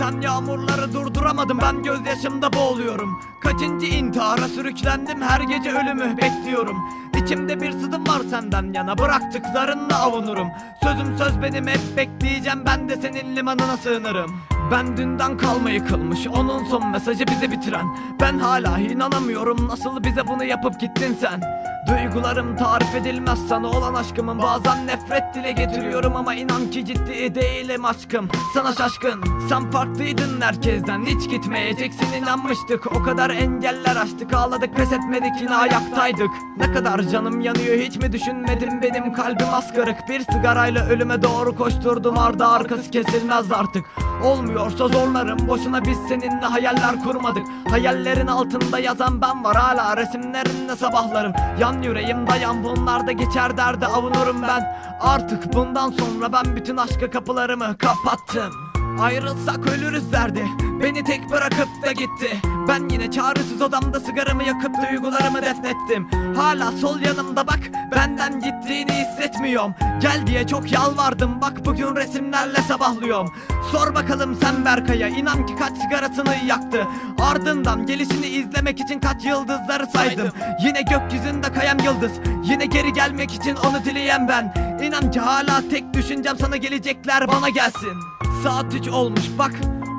Sen yağmurları durduramadım. Ben gözyaşımda boğuluyorum. Kaçıncı intihara sürüklendim? Her gece ölümü bekliyorum. İçimde bir sızım var senden yana. Bıraktıklarınla avunurum. Sözüm söz benim. Hep bekleyeceğim. Ben de senin limanına sığınırım. Ben dünden kalma yıkılmış. Onun son mesajı bizi bitiren. Ben hala inanamıyorum. Nasıl bize bunu yapıp gittin sen Duygularım tarif edilmez sana olan aşkımın Bazen nefret dile getiriyorum ama inan ki ciddi değilim aşkım. Sana şaşkın sen farklıydın herkesten Hiç gitmeyeceksin inanmıştık. O kadar engeller aştık ağladık pes etmedik yine ayaktaydık. Ne kadar canım yanıyor hiç mi düşünmedin? Benim kalbim askırık Bir sigarayla ölüme doğru koşturdum ardı arkası kesilmez artık Olmuyorsa zorlarım. Boşuna biz seninle hayaller kurmadık. Hayallerin altında yazan ben var. Hala resimlerinle sabahlarım. Yan yüreğim dayan. Bunlar da geçer derde avunurum ben. Artık bundan sonra ben bütün aşka kapılarımı kapattım. Ayrılsak ölürüz derdi Beni tek bırakıp da gitti. Ben yine çaresiz odamda sigaramı yakıp duygularımı defnettim. Hala sol yanımda bak Benden gittiğini hissetmiyorum. Gel diye çok yalvardım Bak bugün resimlerle sabahlıyorum. Sor bakalım sen Berkay'a inan ki kaç sigarasını yaktı. Ardından gelişini izlemek için kaç yıldızları saydım. Yine gökyüzünde kayan yıldız Yine geri gelmek için onu dileyen ben. İnan ki hala tek düşüncem sana gelecekler bana gelsin. Saat 3 olmuş bak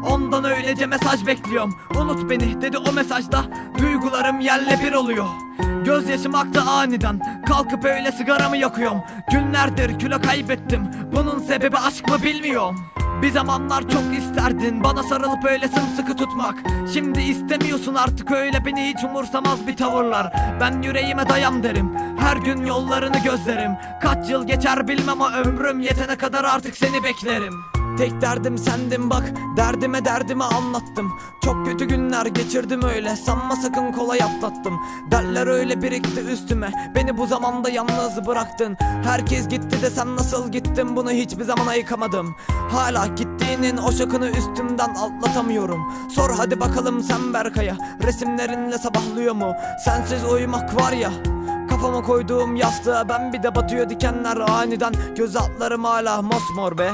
Ondan öylece mesaj bekliyorum. Unut beni dedi o mesajda. Duygularım yerle bir oluyor. Gözyaşım aktı aniden. Kalkıp öyle sigaramı yakıyorum. Günlerdir kilo kaybettim. Bunun sebebi aşk mı bilmiyorum. Bir zamanlar çok isterdin. Bana sarılıp öyle sımsıkı tutmak. Şimdi istemiyorsun artık. Öyle beni hiç umursamaz bir tavırlar. Ben yüreğime dayan derim. Her gün yollarını gözlerim. Kaç yıl geçer bilmem ama ömrüm yetene kadar artık seni beklerim Tek derdim sendin bak Derdime derdimi anlattım. Çok kötü günler geçirdim öyle Sanma sakın kolay atlattım. Derler öyle birikti üstüme Beni bu zamanda yalnız bıraktın. Herkes gitti de sen nasıl gittin Bunu hiçbir zaman ayıkamadım. Hala gittiğinin o şokunu üstümden atlatamıyorum. Sor hadi bakalım sen Berkay'a Resimlerinle sabahlıyor mu? Sensiz uyumak var ya Kafama koyduğum yastığa ben bir de batıyor dikenler aniden. Göz altlarım hala mosmor be